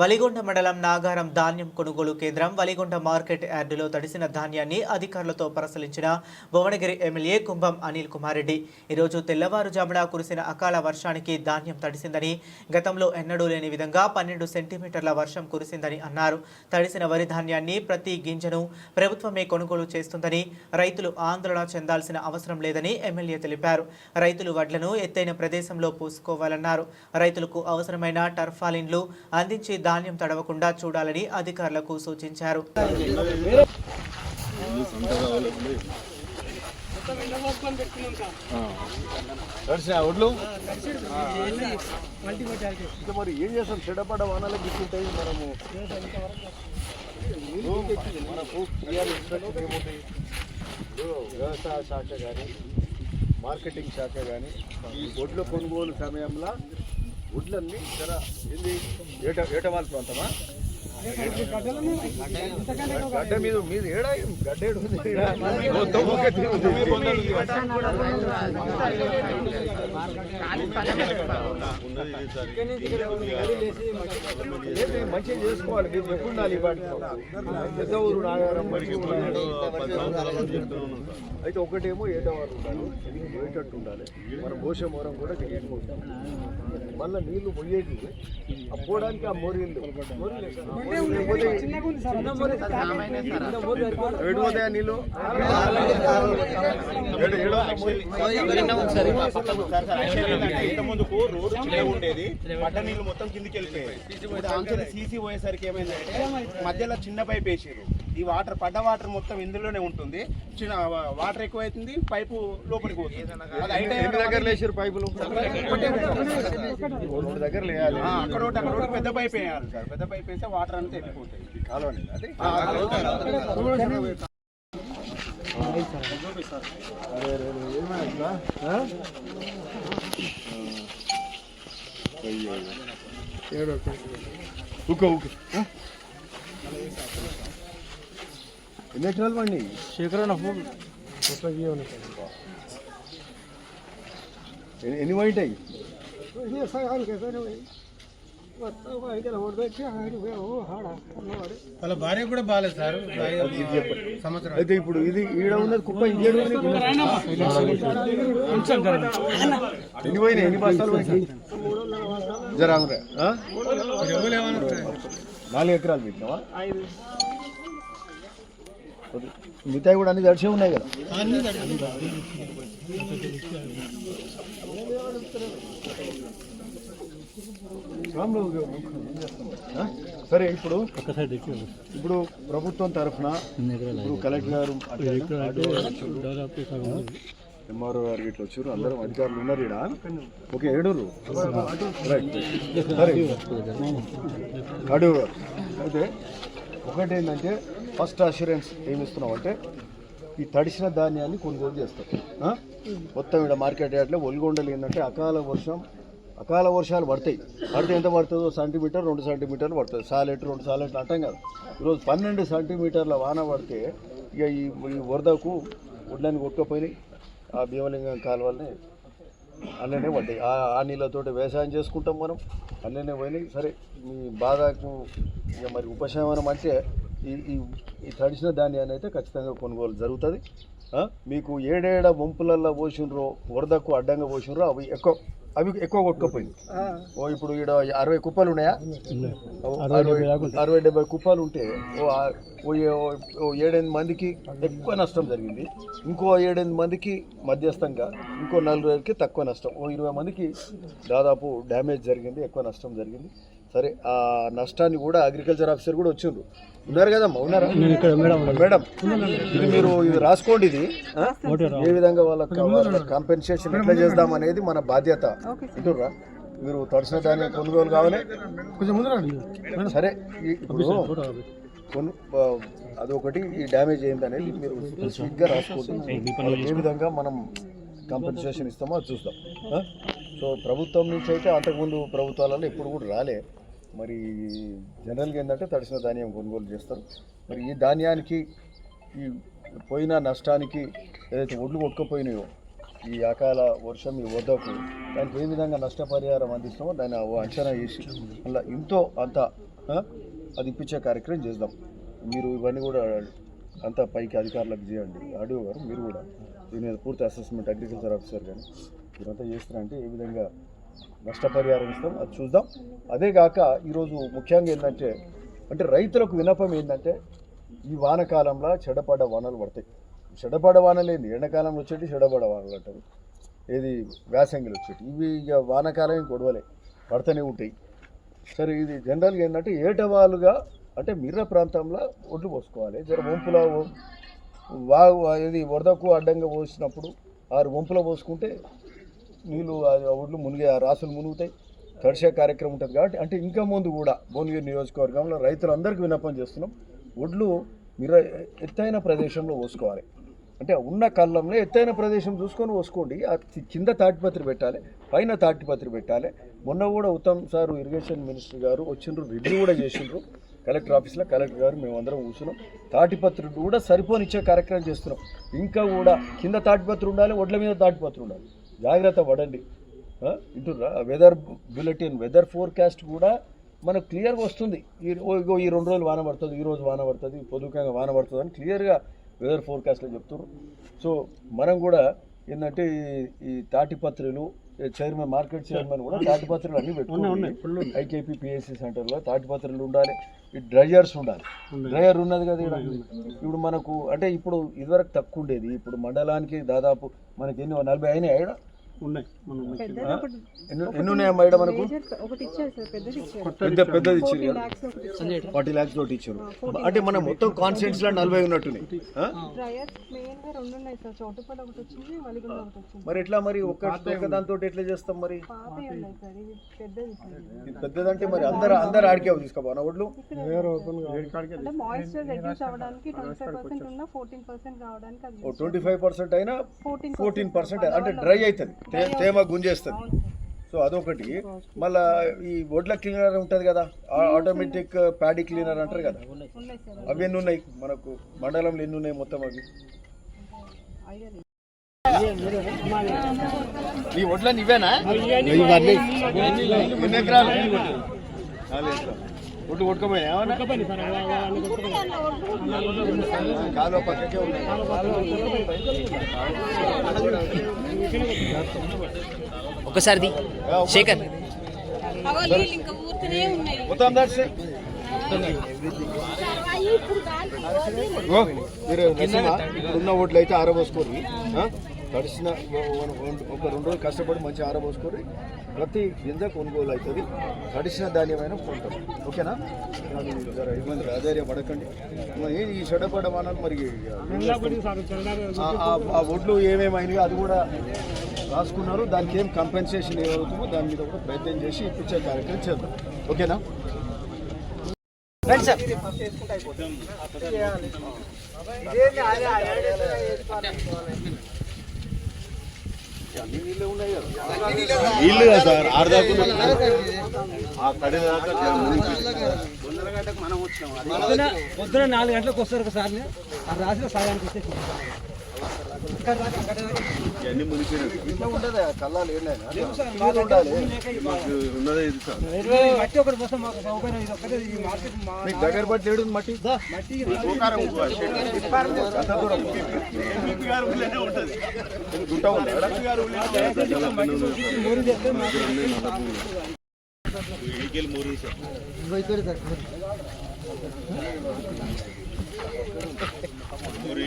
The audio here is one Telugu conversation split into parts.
వలిగొండ మండలం నాగారం ధాన్యం కొనుగోలు కేంద్రం వలిగొండ మార్కెట్ యార్డులో తడిసిన ధాన్యాన్ని అధికారులతో పరిశీలించిన భువనగిరి ఎమ్మెల్యే కుంభం అనిల్ కుమార్ రెడ్డి. ఈరోజు తెల్లవారుజామున కురిసిన అకాల వర్షానికి ధాన్యం తడిసిందని గతంలో ఎన్నడూ లేని విధంగా పన్నెండు సెంటీమీటర్ల వర్షం కురిసిందని అన్నారు. తడిసిన వరి ధాన్యాన్ని ప్రతి గింజను ప్రభుత్వమే కొనుగోలు చేస్తుందని రైతులు ఆందోళన చెందాల్సిన అవసరం లేదని ఎమ్మెల్యే తెలిపారు. రైతులు వడ్లను ఎత్తైన ప్రదేశంలో పూసుకోవాలన్నారు. రైతులకు అవసరమైన టర్ఫాలిన్లు అందించి ధాన్యం తడవకుండా చూడాలని అధికారులకు సూచించారు. ఒడ్లు మరి ఏం చేస్తాం చెడపడ వానాలకు ఇట్లుంటాయి మనము మనకు వ్యవసాయ శాఖ కానీ మార్కెటింగ్ శాఖ కానీ ఈ ఒడ్ల కొనుగోలు సమయంలో ఒడ్లన్నీ జర ఏంది? ఏట ఏటవాళ్ళ ప్రాంతమా? గడ్డ మీద మీద ఏడా? గడ్డ ఏడు ఉంది. ఈడ. మొత్తం ఒకే తీరు ఉంది. ఏంటి మంచిగా చేసుకోవాలి. మీరు ఎప్పుడు ఉండాలి? పెద్ద ఊరు నాగారం. అయితే ఒకటేమో ఏటవారు ఉండాలి. ఇది పోయేటట్టు ఉండాలి. మన గోషమోరం కూడా ఉండాలి. మళ్ళీ నీళ్ళు పోయేటి ఆ పోవడానికి ఆ మోరీలు ఏడు నీళ్ళు ముందుకు రోడ్డు చిన్నగా ఉండేది పడ్డ నీళ్ళు మొత్తం కిందికి వెళ్ళిపోయాయి సీసీ పోయేసరికి ఏమైందంటే మధ్యలో చిన్న పైప్ వేసారు ఈ వాటర్ పడ్డ వాటర్ మొత్తం ఇందులోనే ఉంటుంది చిన్న వాటర్ ఎక్కువ అవుతుంది పైపు లోపలికి పోతుంది పైపులు దగ్గర అక్కడ అక్కడ పెద్ద పైప్ వేయాలి సార్ పెద్ద పైప్ వేస్తే వాటర్ అంతా వెళ్ళిపోతాయి కాలువ ఏమైనా ఇట్లా? ఆ? అయ్యో ఏడో ఊక ఊక ఆ? ఎన్ని ఎకరాలు పండి? ఎన్ని- ఎన్ని పోయింటాయి వాళ్ళ భార్య కూడా బాగాలేదు సార్. చెప్పండి. అయితే ఇప్పుడు ఇది ఈడ ఉన్నది కుప్ప ఇంకేడు ఎన్ని పోయినాయి? ఎన్ని బస్తాలు పోయినాయి? జరా? నాలుగు ఎకరాలు పెట్టినావా? కొద్ది- మిగతాయి కూడా అన్ని దడిచే ఉన్నాయి కదా. సరే ఇప్పుడు ఇప్పుడు ప్రభుత్వం తరఫున ఇప్పుడు కలెక్టర్ గారు ఎంఆర్ఓ గారు ఇట్లా వచ్చారు అందరూ అధికారులు ఉన్నారు ఇక్కడ ఓకే ఏడూరు రైట్. సరే. అడూరు అయితే ఒకటి ఏంటంటే ఫస్ట్ అష్యూరెన్స్ ఏమి అంటే ఈ తడిసిన ధాన్యాన్ని కొనుగోలు చేస్తారు మొత్తం ఇక్కడ మార్కెట్ యార్డ్లో ఒలిగొండలు ఏంటంటే అకాల వర్షం అకాల వర్షాలు పడతాయి. పడితే ఎంత పడుతుందో సెంటీమీటర్ రెండు సెంటీమీటర్లు పడుతుంది. సాలెట్ రెండు సాలెట్లు అంటాం కదా. ఈరోజు పన్నెండు సెంటీమీటర్ల వాన పడితే ఇక ఈ ఈ వరదకు వడ్లని కొట్టుకపోయినాయి ఆ భీమలింగం కాలువల్ని అన్ననే పడ్డాయి. ఆ నీళ్ళతోటి వ్యవసాయం చేసుకుంటాం మనం. అన్ననే పోయినాయి. సరే మీ బాధకు ఇక మరి ఉపశమనం అంటే ఈ ఈ ట్రెడిషనల్ ధాన్యాన్ని అయితే ఖచ్చితంగా కొనుగోలు జరుగుతుంది. మీకు ఏడేడ వంపులల్లో పోసినరో వరదకు అడ్డంగా పోసినరో అవి ఎక్కువ అవి ఎక్కువ కొట్టుకుపోయింది. ఓ ఇప్పుడు ఈడ అరవై కుప్పలు ఉన్నాయా? అరవై డెబ్బై కుప్పలు ఉంటే ఓ ఆ- ఓ ఏ- ఓ ఏడెనిమిది మందికి ఎక్కువ నష్టం జరిగింది. ఇంకో ఏడెనిమిది మందికి మధ్యస్థంగా ఇంకో నలుగురికి తక్కువ నష్టం. ఓ ఇరవై మందికి దాదాపు డ్యామేజ్ జరిగింది ఎక్కువ నష్టం జరిగింది. సరే ఆ నష్టాన్ని కూడా అగ్రికల్చర్ ఆఫీసర్ కూడా వచ్చిండ్రు. ఉన్నారు కదమ్మా ఉన్నారా? మేడం ఇది మీరు ఇది రాసుకోండి ఇది? ఏ విధంగా వాళ్ళకి కాంపెన్సేషన్ ఎట్లా చేద్దాం అనేది మన బాధ్యత. ఇటురా మీరు తడిసిన ధాన్యం కొనుగోలు కావాలి. సరే ఇప్పుడు కొను అదొకటి ఈ డ్యామేజ్ అయింది అనేది మీరు స్పెసిఫిక్గా రాసుకోండి. వాళ్ళకి ఏ విధంగా మనం కాంపెన్సేషన్ ఇస్తామో అది చూస్తాం? సో ప్రభుత్వం నుంచి అయితే అంతకుముందు ప్రభుత్వాలలో ఎప్పుడు కూడా రాలే. మరి జనరల్గా ఏంటంటే తడిసిన ధాన్యం కొనుగోలు చేస్తారు. మరి ఈ ధాన్యానికి ఈ పోయిన నష్టానికి ఏదైతే ఒడ్లు కొట్టుకుపోయినాయో ఈ అకాల వర్షం ఈ వద్దకు దానికి ఏ విధంగా నష్టపరిహారం అందిస్తామో దాన్ని అంచనా వేసి అలా ఇంతో అంత అది ఇప్పించే కార్యక్రమం చేద్దాం. మీరు ఇవన్నీ కూడా అంతా పైకి అధికారులకు చేయండి. ఆడియో గారు మీరు కూడా దీని మీద పూర్తి అసెస్మెంట్ అగ్రికల్చర్ ఆఫీసర్ కానీ మీరంతా చేస్తారంటే ఏ విధంగా నష్టపరిహారం ఇస్తాం అది చూద్దాం. అదే కాక ఈరోజు ముఖ్యంగా ఏంటంటే అంటే రైతులకు వినపం ఏంటంటే ఈ వానకాలంలో చెడపడ వానలు పడతాయి. చెడపడ వానలు ఏంది? ఎండాకాలంలో వచ్చేటి చెడపడ వానలు అంటారు. ఏది? వేసంగిలు వచ్చేటి. ఇవి ఇక వానకాలం గొడవలే పడతనే ఉంటాయి. సరే ఇది జనరల్గా ఏంటంటే ఏటవాలుగా అంటే మిర్ర ప్రాంతంలో ఒడ్లు పోసుకోవాలి. జర వంపులో వా ఇది వరదకు అడ్డంగా పోసినప్పుడు ఆరు వంపులో పోసుకుంటే నీళ్ళు ఆ ఒడ్లు మునిగే ఆ రాసులు మునుగుతాయి. తడిసే కార్యక్రమం ఉంటుంది కాబట్టి అంటే ఇంకా ముందు కూడా భువనగిరి నియోజకవర్గంలో రైతులందరికీ విన్నపం చేస్తున్నాం. ఒడ్లు మీరు ఎత్తైన ప్రదేశంలో పోసుకోవాలి అంటే ఉన్న కళ్ళంలో ఎత్తైన ప్రదేశం చూసుకొని పోసుకోండి కింద తాటిపత్రి పెట్టాలి పైన తాటిపత్రి పెట్టాలి. మొన్న కూడా ఉత్తమ్ సార్ ఇరిగేషన్ మినిస్టర్ గారు వచ్చిండ్రు రివ్యూ కూడా చేసిండ్రు. కలెక్టర్ ఆఫీస్లో కలెక్టర్ గారు మేమందరం కూర్చున్నాం. తాటిపత్రి కూడా సరిపోనిచ్చే కార్యక్రమం చేస్తున్నాం. ఇంకా కూడా కింద తాటిపత్రి ఉండాలి ఒడ్ల మీద తాటిపత్రి ఉండాలి. జాగ్రత్త పడండి. వింటుర్రా? వెదర్ బులెటిన్ వెదర్ ఫోర్కాస్ట్ కూడా మనకు క్లియర్గా వస్తుంది. ఈ ఈ రెండు రోజులు వాన పడుతుంది ఈ రోజు వాన పడుతుంది పొద్దుకంగా వాన పడుతుంది అని క్లియర్గా వెదర్ ఫోర్కాస్ట్లో చెప్తున్నారు సో మనం కూడా ఏంటంటే ఈ- ఈ తాటిపత్రులు చైర్మన్ మార్కెట్ చైర్మన్ కూడా తాటిపత్రులు అన్ని పెట్టుకున్నాం ఐకేపీ పిఎస్సి సెంటర్లో తాటిపత్రులు ఉండాలి ఈ డ్రైయర్స్ ఉండాలి. డ్రైయర్ ఉన్నది కదా ఈడ. ఇప్పుడు మనకు అంటే ఇప్పుడు ఇదివరకు తక్కువ ఉండేది. ఇప్పుడు మండలానికి దాదాపు మనకి ఎన్ని నలభై అయినాయి ఒకటి ఎన్ని మనకు? మేజర్ ఒకటి ఇచ్చారు సార్ పెద్దది ఇచ్చారు. పెద్ద పెద్దది ఇచ్చారు. ఫార్టీ ల్యాక్స్ తోటి ఇచ్చారు. అంటే మన మొత్తం కాన్స్టెంట్స్లో నలభై ఉన్నట్టున్నాయి. ఉన్నాయి మరి ఎట్లా మరి? ఒక్క దాంతో ఎట్లా చేస్తాం మరి? ఉన్నాయి పెద్దదంటే మరి అందరు అందరు ఆడికే తీసుకోపోనా ఒడ్లు? ట్వంటీ ఫైవ్ పర్సెంట్ అయినా ఫోర్టీన్ పర్సెంట్ అంటే డ్రై అవుతుంది. తేమ గుంజేస్తుంది. సో అదొకటి. మళ్ళా ఈ ఒడ్ల క్లీనర్ ఉంటుంది కదా ఆటోమేటిక్ ప్యాడీ క్లీనర్ అంటారు కదా. అవి ఎన్ని ఉన్నాయి? మనకు మండలంలో ఎన్ని ఉన్నాయి మొత్తం అవి. ఈ వడ్లని ఇవేనా? ఎన్ని ఎకరాలు? నాలుగు ఎకరాలు. ఒడ్లు కొట్టుకోపోయినా ఏమన్నా? కాలువ పక్కకే ఉన్నాయి. ఒకసారిది శేఖర్ మొత్తం దర్శి మీరు ఇప్పుడున్న ఓట్లు అయితే ఆరబోసుకోరు తడిసిన ఒక రెండు రోజులు కష్టపడి మంచి ఆరబోసుకోరు ప్రతి గింజ కొనుగోలు అవుతుంది తడిసిన ధాన్యమైన కొంటాం ఓకేనా ఇబ్బంది అధైర్య పడకండి ఈ చెడపడ వానాలు మరి ఆ- ఒడ్లు ఏమేమైనాయో అది కూడా రాసుకున్నారు దానికి ఏం కంపెన్సేషన్ ఏమవుతుందో దాని మీద కూడా ప్రయత్నం చేసి ఇప్పించే కార్యక్రమం చేద్దాం ఓకేనా సార్ నీళ్ళు కదా సార్ ఆరు దాకా ఆ కడి దాకా గంటకు మనం వచ్చినాం పొద్దున పొద్దున నాలుగు గంటలకు వస్తారు సార్ ఆ రాసిన సాయానికి వస్తే ఇవన్నీ మునిగిపోయినాయి ఇట్లా ఉండదు కళ్ళాలు ఉన్నదే ఇది సార్. మట్టి ఒకటి కోసం మాకు సౌకర్యం ఇది ఒక్కటే ఈ మార్కెట్ మా మీకు దగ్గర పట్టి ఏడు మట్టి? మట్టి. గుట్ట ఉంది? ఎంపీ గారు ஒரு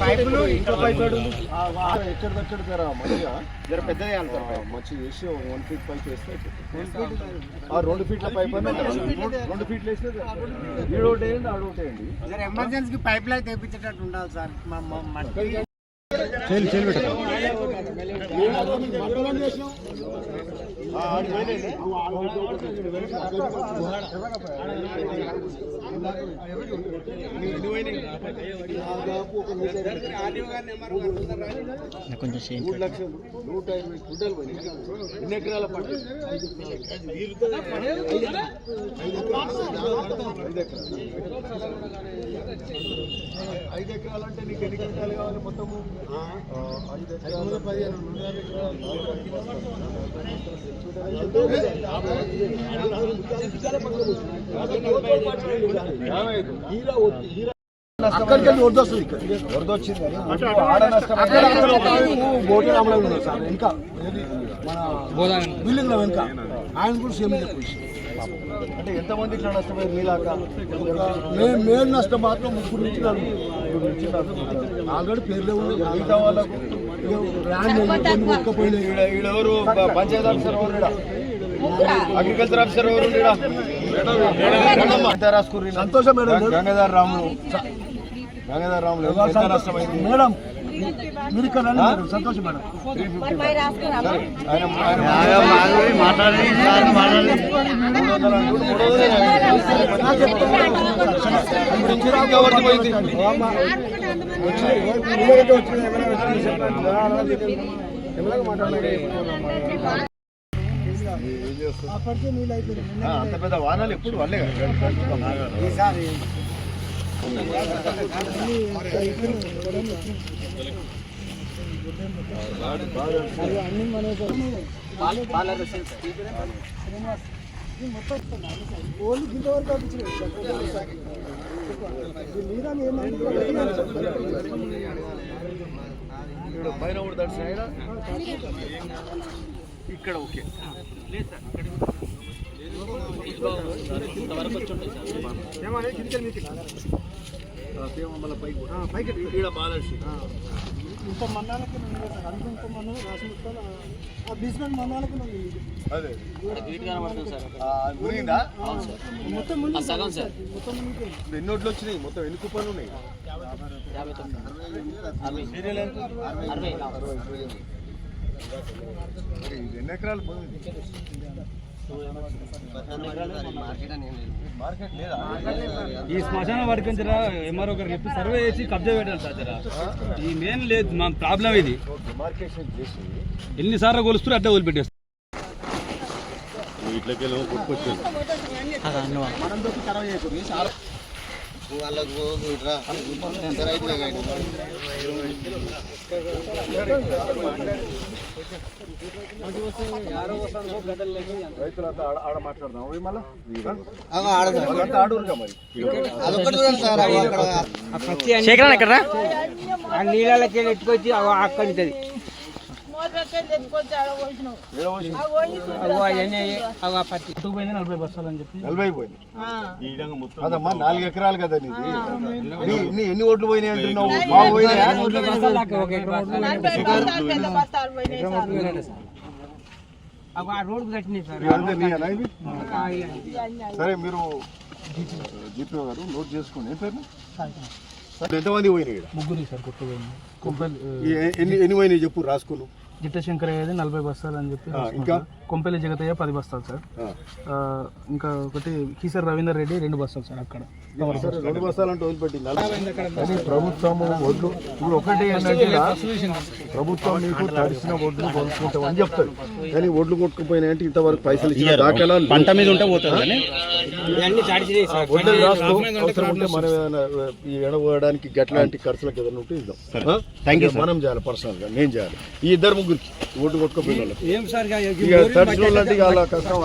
పైపులు ఇంకా పైపు ఏడు మంచిగా జర పెద్దది వేయాలి మంచిగా వేసి వన్ ఫీట్ పైప్ వేస్తే ఆ రెండు ఫీట్ల పైప్ రెండు ఫీట్లు వేస్తే ఈడు ఒకటి వేయండి వేయండి ఎమర్జెన్సీకి పైప్ లైన్ తెప్పించేటట్టు ఉండాలి సార్. మా చేలు పెట్టండి మూడు లక్షలు నూట ఇరవై పోయినాయి. ఎన్ని ఎకరాల పంట? ఐదు ఎకరాలు అంటే నీకు ఎన్ని క్వింటాలు కావాలి మొత్తము ఐదు ఎకరాలు పదిహేను అక్కడికి వెళ్ళి వరద వస్తుంది ఇక్కడ. వరద వచ్చింది కానీ ఆడ నష్టం అక్కడ అక్కడ ఒక బోటి రామరావు ఉన్నారు సార్. ఇంకా? మన బిల్డింగ్లో వెనుక ఆయన కూడా సేమ్ పొజిషన్ అంటే ఎంతమంది ఇట్లా నష్టపోయారు మీలాగా? మేము మేము నష్టం మాత్రం ముగ్గురు నుంచి. ఆల్రెడీ పేర్లే మిగతా వాళ్ళకు ఈడెవరు పంచాయతీ ఆఫీసర్ ఎవరు? అగ్రికల్చర్ ఆఫీసర్ ఎవరు? సంతోషం మేడం. గంగాధర్ రాములు గంగాధర్ రాములు ఎంత నష్టమైంది మేడం మీరు. ఇక్కడ రండి మేడం సంతోషం మూడు వందలు అంటుండు, మూడు వందలే కాదు. ఇప్పుడు ఇంచురాకు ఎవరిది పైన కూడా దర్శనం ఇక్కడ ఓకే. ఈడ మహాలక్ష్మి ఇంకో సార్ అందులో ఇంకో మండలం రాసి ముక్కలు ఆ ఆ, మునిగిందా మొత్తం ముందు సగం సార్ మొత్తం ముందు ఇప్పుడు ఎన్ని నోట్లు వచ్చినాయి మొత్తం ఎన్ని కుప్పలు ఉన్నాయి ఎన్ని ఎకరాలు పోయింది ఈ శ్మశాన జర ఎంఆర్ఓ గారు చెప్పి సర్వే చేసి కబ్జా పెట్టాలి సార్ జర. ఈ మెయిన్ లేదు మా ప్రాబ్లం ఇది. ఓకే మార్కెషన్ చేసి ఎన్నిసార్లు కొలుస్తారు అడ్డే వదిలిపెట్టేస్తారు రైతులంతా ఆడ ఆడ మాట్లాడదాం మళ్ళా ఎక్కడ ఆ నీళ్ళకి ఎట్టుకొచ్చి అక్కడ ఉంటుంది. నలభై అని చెప్పి నలభై పోయింది అదమ్మా నాలుగు ఎకరాలు కదా నీది నీ ఎన్ని ఓట్లు పోయినాయి అంటున్నావు మా పోయినాయి సార్ సరే మీరు జీపీ గారు నోట్ చేసుకోండి ఏం పేరు ఎంతమంది పోయినాయి ఈడ? సార్ ఎన్ని ఎన్ని పోయినాయి చెప్పు రాసుకోను జిట్ట శంకర్ అయ్యేది నలభై బస్తాలు అని చెప్పి ఇంకా కొంపల్లి జగతయ్య పది బస్తాలు సార్. ఇంకా ఒకటి కీసర్ రవీందర్ రెడ్డి రెండు బస్తాలు సార్ అక్కడ. సరే రెండు బస్తాలు అంటే వదిలిపెట్టి కానీ ప్రభుత్వం ఒడ్లు ఇప్పుడు ఒకటి ఏంటంటే ప్రభుత్వం మీకు తడిసిన ఒడ్లు కొనుక్కుంటాం అని చెప్తారు. కానీ ఒడ్లు కొట్టుకుపోయినాయంటే ఇంతవరకు పైసలు ఇచ్చిన దాఖలాలు పంట మీద ఉంటే పోతుంది ఒడ్లు రాసుకో అవసరం ఉంటే మనం ఏదైనా ఈ ఎడబోయడానికి గట్లాంటి ఖర్చులకు ఏదైనా ఉంటే ఇద్దాం. థ్యాంక్ యూ మనం చేయాలి పర్సనల్గా. నేను చేయాలి. ఈ ఇద్దరు ముగ్గురికి ఒడ్డు కొట్టుకుపోయిన వాళ్ళకి. ఏం సార్ ఇక తడిసిన వాళ్ళంటే ఇక అలా కష్టం